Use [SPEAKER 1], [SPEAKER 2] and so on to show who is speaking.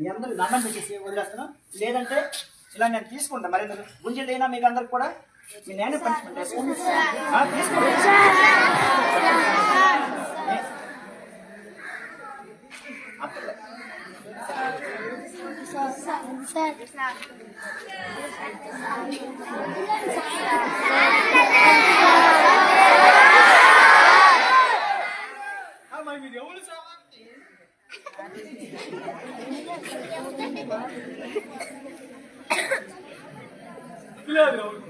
[SPEAKER 1] మీ అందరూ దండం పెట్టేసి వదిలేస్తాను లేదంటే ఇలా నేను తీసుకుంటా. మరి గుంజలు లేనా మీకు అందరికి కూడా మీ నేను పంచుకుంటా వేసుకోండి. ఆ, మరి మీరు ఎవరు సార్ Claro.